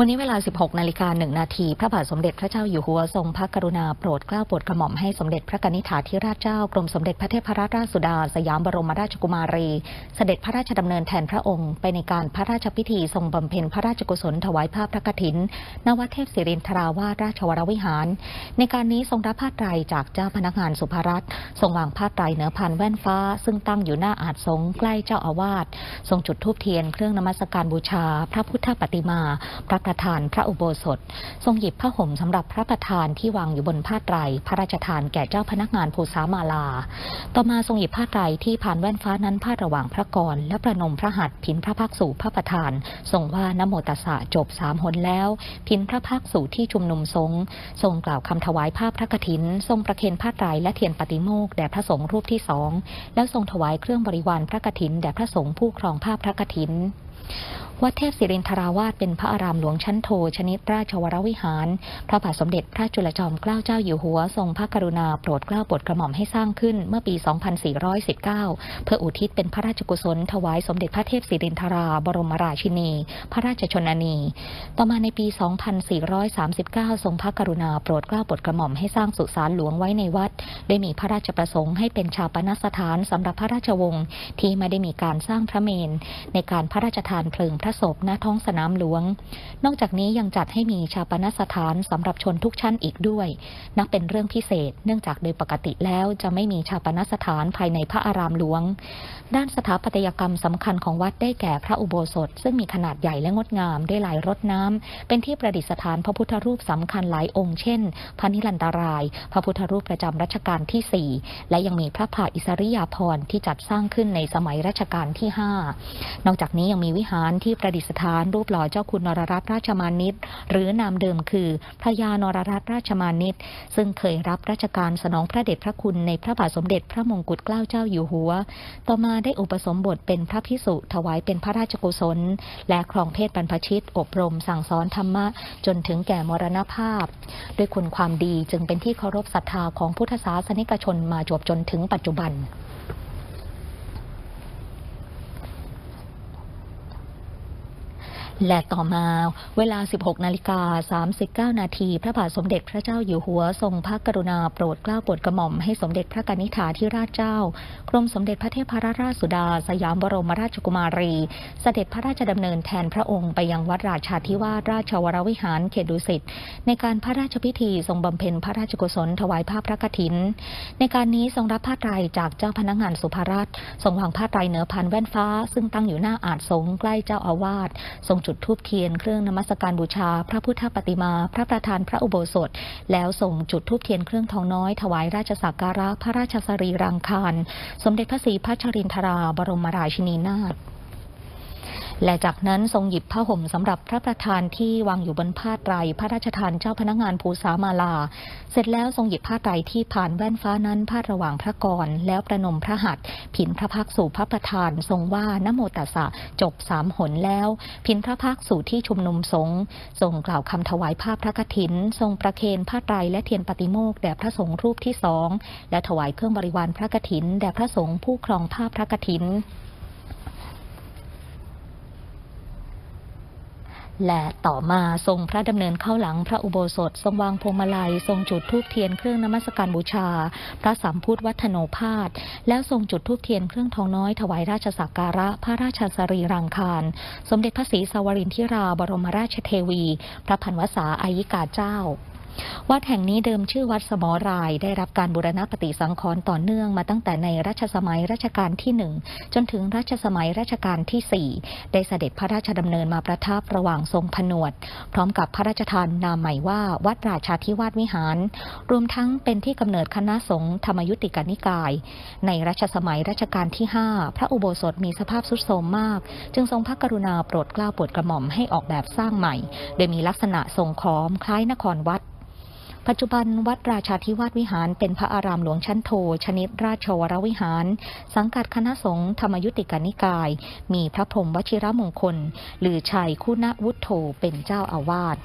วันนี้เวลา 16 นาฬิกา 1 นาที พระบาทสมเด็จพระเจ้าอยู่หัวทรงพระกรุณาโปรดเกล้าโปรดกระหม่อมให้สมเด็จพระกนิษฐาธิราชเจ้ากรมสมเด็จพระเทพรัตนราชสุดา สยามบรมราชกุมารี เสด็จพระราชดำเนินแทนพระองค์ ไปในการพระราชพิธีทรงบำเพ็ญพระราชกุศลถวายภาพพระกฐินณวัดเทพศิรินทราวาสราชวรวิหาร ในการนี้ทรงรับผ้าไตรจากเจ้าพนักงานสุภรัตน์ทรงวางผ้าไตรเหนือพันแว่นฟ้า ซึ่งตั้งอยู่หน้าอาจสงใกล้เจ้าอาวาสทรงจุดธูปเทียนเครื่องนมัสการบูชา พระพุทธปฏิมาพระประธานพระอุโบสถ ทรงหยิบผ้าห่มสำหรับพระประธานที่วางอยู่บนผ้าไตร พระราชทานแก่เจ้าพนักงานภูษามาลา ต่อมาทรงหยิบผ้าไตรที่ผ่านแว่นฟ้านั้นพาดระหว่างพระกรและประนมพระหัตถ์พินพระพักสู่พระประธานทรงว่านโมตัสสะจบสามหนแล้ว พินพระพักสู่ที่ชุมนุมสงฆ์ทรงกล่าวคำถวายภาพพระกฐิน ทรงประเคนผ้าไตรและเทียนปฏิโมกแด่พระสงฆ์รูปที่สองแล้วทรงถวายเครื่องบริวารพระกฐินแด่พระสงฆ์ผู้ครองภาพพระกฐิน วัดเทพศิรินทราวาสเป็นพระอารามหลวงชั้นโท ชนิดราชวรวิหาร พระบาทสมเด็จพระจุลจอมเกล้าเจ้าอยู่หัว ทรงพระกรุณาโปรดเกล้าโปรดกระหม่อมให้สร้างขึ้นเมื่อปี 2419 เพื่ออุทิศเป็นพระราชกุศล ถวายสมเด็จพระเทพศิรินทราบรมราชินี พระราชชนนี ต่อมาในปี 2439 ทรงพระกรุณาโปรดเกล้าโปรดกระหม่อมให้สร้างสุสานหลวงไว้ในวัด ได้มีพระราชประสงค์ให้เป็นชาปนสถานสำหรับพระราชวงศ์ที่ไม่ได้มีการสร้างพระเมนในการพระราชทานเพลิงพระศพณท้องสนามหลวง นอกจากนี้ยังจัดให้มีชาปนสถานสำหรับชนทุกชั้นอีกด้วย นับเป็นเรื่องพิเศษ เนื่องจากโดยปกติแล้วจะไม่มีชาปนสถานภายในพระอารามหลวง ด้านสถาปัตยกรรมสำคัญของวัดได้แก่พระอุโบสถ ซึ่งมีขนาดใหญ่และงดงามด้วยลายรดน้ำเป็นที่ประดิษฐานพระพุทธรูปสำคัญหลายองค์ เช่น พระนิรันตราย พระพุทธรูปประจำรัชกาลที่ 4 และยังมีพระผาอิสริยาภรณ์ที่จัดสร้างขึ้นในสมัยรัชกาลที่ 5 นอกจากนี้ยังมีวิหารที่ประดิษฐานรูปหล่อเจ้าคุณนรรัตนราชมานิตหรือนามเดิมคือพระยานรรัตนราชมานิตซึ่งเคยรับราชการสนองพระเดชพระคุณในพระบาทสมเด็จพระมงกุฎเกล้าเจ้าอยู่หัว ต่อมาได้อุปสมบทเป็นพระพิสุถวายเป็นพระราชกุศล และครองเพศบรรพชิต อบรมสั่งสอนธรรมะจนถึงแก่มรณภาพ ด้วยคุณความดีจึงเป็นที่เคารพศรัทธาของพุทธศาสนิกชนมาจวบจนถึงปัจจุบัน และต่อมาเวลา 16 นาฬิกา 39 นาที พระบาทสมเด็จพระเจ้าอยู่หัวทรงพระกรุณาโปรดเกล้าโปรดกระหม่อมให้สมเด็จพระกนิษฐาธิราชเจ้า กรมสมเด็จพระเทพรัตนราชสุดา สยามบรมราชกุมารี เสด็จพระราชดำเนินแทนพระองค์ไปยังวัดราชาธิวาสราชวรวิหารเขตดุสิตในการพระราชพิธีทรงบำเพ็ญพระราชกุศลถวายผ้าพระกฐิน ในการนี้ทรงรับผ้าไตรจากเจ้าพนักงานสุภารัตทรงวางผ้าไตรเหนือพันแว่นฟ้า ซึ่งตั้งอยู่หน้าอาจสงใกล้เจ้าอาวาสทรงจุดทูบเทียนเครื่องนมัสการบูชา พระพุทธปฏิมา พระประธานพระอุโบสถ แล้วส่งจุดทูบเทียนเครื่องทองน้อยถวายราชสักการะพระราชสรีรังคาร สมเด็จพระศรีพัชรินทราบรมราชินีนาถ และจากนั้นทรงหยิบผ้าห่มสำหรับพระประธานที่วางอยู่บนผ้าไตรพระราชทานเจ้าพนักงานภูษามาลา เสร็จแล้วทรงหยิบผ้าไตรที่ผ่านแว่นฟ้านั้นพาดระหว่างพระกร แล้วประนมพระหัตถ์ผินพระพักสู่พระประธานทรงว่านโมตัสสะจบสามหนแล้วผินพระพักสู่ที่ชุมนุมสงฆ์ทรงกล่าวคำถวายภาพพระกฐิน ทรงประเคนผ้าไตรและเทียนปฏิโมกแด่พระสงฆ์รูปที่สองและถวายเครื่องบริวารพระกฐินแด่พระสงฆ์ผู้ครองภาพพระกฐิน และต่อมาทรงพระดำเนินเข้าหลังพระอุโบสถ ทรงวางพวงมาลัย ทรงจุดธูปเทียนเครื่องนมัสการบูชา พระสัมพุทธวัฒโนพาสแล้วทรงจุดธูปเทียนเครื่องทองน้อยถวายราชสักการะ พระราชสรีรังคาร สมเด็จพระศรีสวรินทิราบรมราชเทวี พระพันวษาอายิกาเจ้า วัดแห่งนี้เดิมชื่อวัดสมอราย ได้รับการบูรณปฏิสังขรณ์ต่อเนื่องมาตั้งแต่ในรัชสมัยรัชกาลที่หนึ่งจนถึงรัชสมัยรัชกาลที่สี่ได้เสด็จพระราชดำเนินมาประทับระหว่างทรงผนวด พร้อมกับพระราชทานนามใหม่ว่าวัดราชาธิวาสวิหาร รวมทั้งเป็นที่กำเนิดคณะสงฆ์ธรรมยุติกานิกาย ในรัชสมัยรัชกาลที่ 5 พระอุโบสถมีสภาพทรุดโทรมมาก จึงทรงพระกรุณาโปรดเกล้าโปรดกระหม่อมให้ออกแบบสร้างใหม่ โดยมีลักษณะทรงค้อมคล้ายนครวัด ปัจจุบันวัดราชาธิวาสวิหารเป็นพระอารามหลวงชั้นโท ชนิดราชวรวิหาร สังกัดคณะสงฆ์ธรรมยุติกานิกาย มีพระพรหมวชิรมงคล หรือชัยคุณวุฒโธเป็นเจ้าอาวาส